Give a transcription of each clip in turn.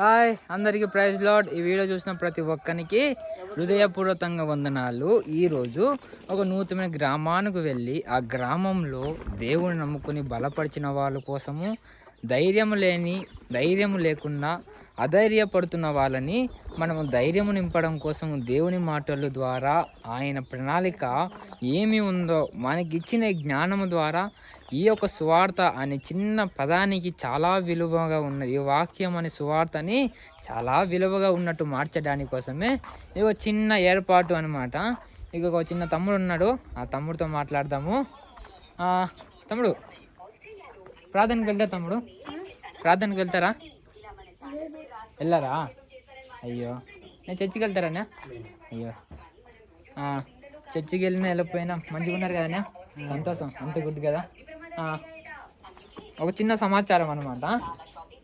Hi అందరికీ praise lord. ఈ video చూసిన ప్రతి ఒక్కరికి హృదయపూర్వకంగా వందనాలు. ఈరోజు ఒక నూతన గ్రామానికి వెళ్ళి ఆ గ్రామంలో దేవుని నమ్ముకుని బలపరిచిన వాళ్ళ కోసము ధైర్యం లేని ధైర్యం లేకుండా అధైర్యపడుతున్న వాళ్ళని మనము ధైర్యం నింపడం కోసం దేవుని మాటల ద్వారా ఆయన ప్రణాళిక ఏమి ఉందో మనకిచ్చిన జ్ఞానము ద్వారా ఈ యొక్క సువార్త అనే చిన్న పదానికి చాలా విలువగా ఉన్నది ఈ వాక్యం అనే సువార్తని చాలా విలువగా ఉన్నట్టు మార్చడానికి కోసమే ఇది ఒక చిన్న ఏర్పాటు అనమాట ఇక ఒక చిన్న తమ్ముడు ఉన్నాడు. ఆ తమ్ముడితో మాట్లాడదాము. తమ్ముడు ప్రార్థనకి వెళ్తా తమ్ముడు? ప్రార్థనకి వెళ్తారా? వెళ్ళారా? అయ్యో. నేను చర్చికి వెళ్తారా అయ్యో. చర్చికి వెళ్ళినా వెళ్ళకపోయినా మంచిగా ఉన్నారు కదా సంతోషం అంత గుడ్ కదా? ఒక చిన్న సమాచారం అనమాట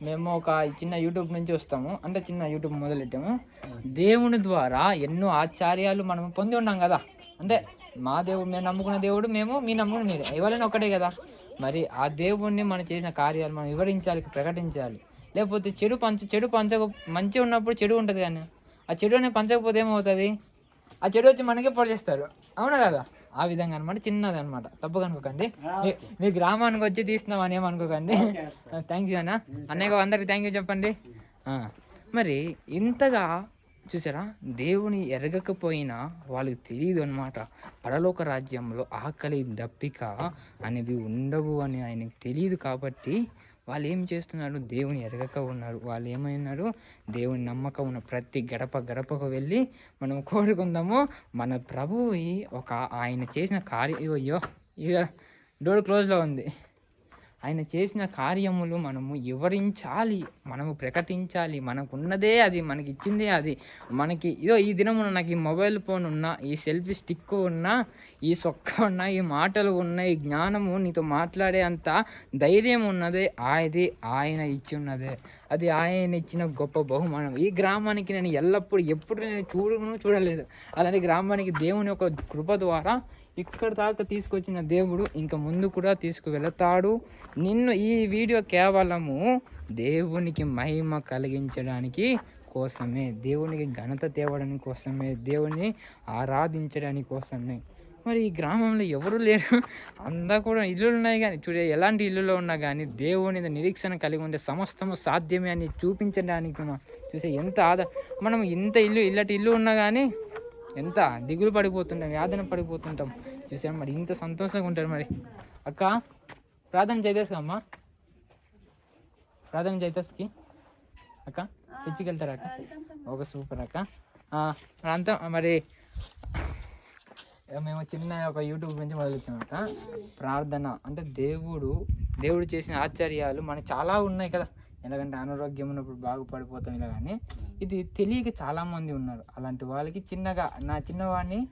మేము ఒక చిన్న యూట్యూబ్ నుంచి వస్తాము. అంటే చిన్న యూట్యూబ్ మొదలెట్టాము. దేవుని ద్వారా ఎన్నో ఆచార్యాలు మనం పొంది ఉన్నాం కదా? అంటే మా దేవుడు మేము నమ్ముకున్న దేవుడు మేము మీ నమ్ముకున్న మీరు. ఎవరైనా ఒకటే కదా? మరి ఆ దేవుణ్ణి మనం చేసిన కార్యాలు మనం వివరించాలి ప్రకటించాలి. లేకపోతే చెడు పంచ చెడు పంచక మంచి ఉన్నప్పుడు చెడు ఉంటుంది కానీ ఆ చెడు అనేది పంచకపోతే ఏమవుతుంది? ఆ చెడు వచ్చి మనకే పొడి చేస్తారు. అవునా కదా? ఆ విధంగా అనమాట చిన్నది అనమాట తప్పుగా అనుకోకండి మీ- గ్రామానికి వచ్చి తీస్తున్నామని ఏమనుకోకండి థ్యాంక్ యూ అన్న. అన్నయ్య అందరికి థ్యాంక్ యూ చెప్పండి. మరి ఇంతగా చూసారా? దేవుని ఎరగకపోయినా వాళ్ళకి తెలియదు అనమాట పరలోక రాజ్యంలో ఆకలి దప్పిక అనేవి ఉండవు అని ఆయనకు తెలియదు కాబట్టి వాళ్ళు ఏం చేస్తున్నారు? దేవుని ఎరగక ఉన్నారు. వాళ్ళు ఏమైనారు? దేవుని నమ్మకం ఉన్న ప్రతి గడప గడపకు వెళ్ళి మనం కోరుకుందాము. మన ప్రభువు ఒక ఆయన చేసిన కార్య అయ్యో ఇక డోర్ క్లోజ్లో ఉంది. ఆయన చేసిన కార్యములు మనము వివరించాలి మనము ప్రకటించాలి మనకున్నదే అది మనకి ఇచ్చిందే అది. మనకి ఇదో ఈ దినమున నాకు ఈ మొబైల్ ఫోన్ ఉన్నా ఈ సెల్ఫీ స్టిక్ ఉన్నా ఈ సొక్క ఉన్నా ఈ మాటలు ఉన్న ఈ జ్ఞానము నీతో మాట్లాడే అంత ధైర్యం ఉన్నదే అది ఆయన ఇచ్చి ఉన్నదే. అది ఆయన ఇచ్చిన గొప్ప బహుమానం. ఈ గ్రామానికి నేను ఎల్లప్పుడూ ఎప్పుడు నేను చూడను చూడలేదు. అలాంటి గ్రామానికి దేవుని యొక్క కృప ద్వారా ఇక్కడ దాకా తీసుకొచ్చిన దేవుడు ఇంకా ముందు కూడా తీసుకువెళతాడు. నిన్ను ఈ వీడియో కేవలము దేవునికి మహిమ కలిగించడానికి కోసమే దేవునికి ఘనత తేవడానికి కోసమే దేవుని ఆరాధించడానికి కోసమే. మరి ఈ గ్రామంలో ఎవరు లేరు. అంతా కూడా ఇల్లులు ఉన్నాయి కానీ చూడ ఎలాంటి ఇల్లులో ఉన్నా కానీ దేవుని నిరీక్షణ కలిగి ఉండే సమస్తము సాధ్యమే అని చూపించడానికి చూసే ఎంత ఆదా మనం ఇంత ఇల్లు ఇల్లటి ఇల్లు ఉన్నా కానీ ఎంత దిగులు పడిపోతుంటాం వేదన పడిపోతుంటాం. చూసాం మరి ఇంత సంతోషంగా ఉంటారు మరి. అక్క ప్రార్థన అమ్మ. ప్రార్థన చేతేస్కి అక్క. చర్చికి వెళ్తారా అక్క? ఒక సూపర్ అక్క. అంతా మరి మేము చిన్న ఒక యూట్యూబ్ నుంచి మొదలెచ్చామట ప్రార్థన. అంటే దేవుడు దేవుడు చేసిన ఆశ్చర్యాలు మనకు చాలా ఉన్నాయి కదా. ఎలాగంటే అనారోగ్యం ఉన్నప్పుడు బాగుపడిపోతాం ఇలా కానీ. ఇది తెలియక చాలామంది ఉన్నారు. అలాంటి వాళ్ళకి చిన్నగా నా చిన్నవాడిని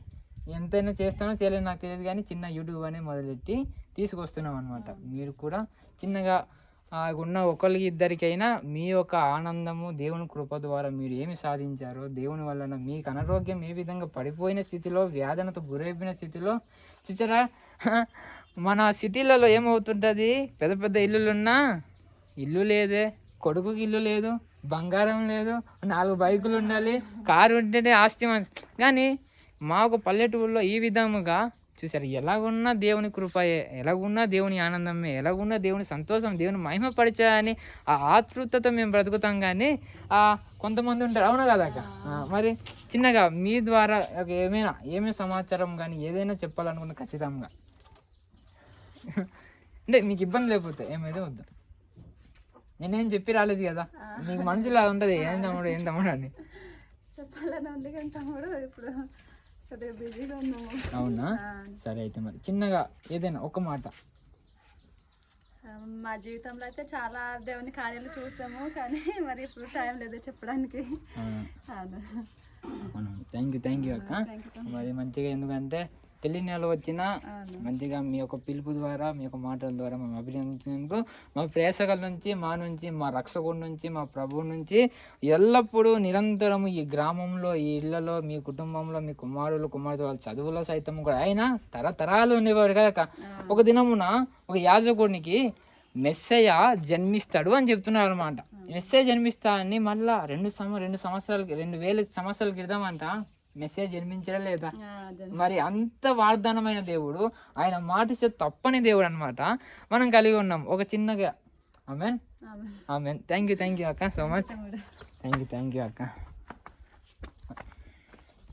ఎంతైనా చేస్తానో చేయలేదు నాకు తెలియదు కానీ చిన్న యూట్యూబ్ అనేది మొదలెట్టి తీసుకొస్తున్నాం అనమాట మీరు కూడా చిన్నగా ఉన్న ఒకరికి ఇద్దరికైనా మీ యొక్క ఆనందము దేవుని కృప ద్వారా మీరు ఏమి సాధించారో దేవుని వలన మీకు అనారోగ్యం ఏ విధంగా పడిపోయిన స్థితిలో వ్యాధనతో గురైపోయిన స్థితిలో చూసారా? మన సిటీలలో ఏమవుతుంటుంది? పెద్ద పెద్ద ఇల్లులున్నా ఇల్లు లేదే కొడుకుకి ఇల్లు లేదు బంగారం లేదు నాలుగు బైకులు ఉండాలి కారు ఉంటేనే ఆస్తి కానీ మా ఒక పల్లెటూరులో ఈ విధముగా చూసారు ఎలాగున్నా దేవుని కృపయే ఎలాగున్నా దేవుని ఆనందమే ఎలాగున్నా దేవుని సంతోషం దేవుని మహిమపరిచా అని ఆ ఆతృతతో మేము బ్రతుకుతాం కానీ ఆ కొంతమంది ఉంటారు. అవునా కదా మరి చిన్నగా మీ ద్వారా ఏమైనా ఏమేమి సమాచారం కానీ ఏదైనా చెప్పాలనుకుంటే ఖచ్చితంగా. అంటే మీకు ఇబ్బంది లేకపోతే ఏమైతే వద్దు. నేనేం చెప్పి రాలేదు కదా. మీకు మనసులో ఉంటుంది. ఏం తమ్ముడు ఏం తమ్ముడు అని. చెప్పాలని ఉంది కానీ తమ్ముడు ఇప్పుడు అవునా? సరే అయితే మరి. చిన్నగా ఏదైనా ఒక మాట. మా జీవితంలో అయితే చాలా దేవుని కార్యాలు చూసాము కానీ మరి ఇప్పుడు టైం లేదు చెప్పడానికి. థ్యాంక్ యూ థ్యాంక్ యూ అక్క. మరి మంచిగా ఎందుకంటే తెలియని వాళ్ళు వచ్చినా మంచిగా మీ యొక్క పిలుపు ద్వారా మీ యొక్క మాటల ద్వారా మేము అభినందించినందుకు మా ప్రేక్షకుల నుంచి మా నుంచి మా రక్షకుడి నుంచి మా ప్రభువు నుంచి ఎల్లప్పుడూ నిరంతరము ఈ గ్రామంలో ఈ ఇళ్ళలో మీ కుటుంబంలో మీ కుమారులు కుమార్తె వాళ్ళ చదువులో సైతం కూడా అయినా తరతరాలు ఉండేవారు కదా. ఒక దినమున ఒక యాజకుడికి మెస్సయ్య జన్మిస్తాడు అని చెప్తున్నారు అనమాట మెస్సయ్య జన్మిస్తా అని మళ్ళా రెండు సంవ రెండు సంవత్సరాలకి రెండు వేల సంవత్సరాల క్రితం అంట మెస్సయ్య జన్మించడం లేదా. మరి అంత వాగ్దానమైన దేవుడు ఆయన మాట ఇస్తే తప్పని దేవుడు అనమాట మనం కలిగి ఉన్నాం. ఒక చిన్నగా. ఆమెన్ ఆమె. Amen thank you thank you అక్క so much. Thank you thank you అక్క.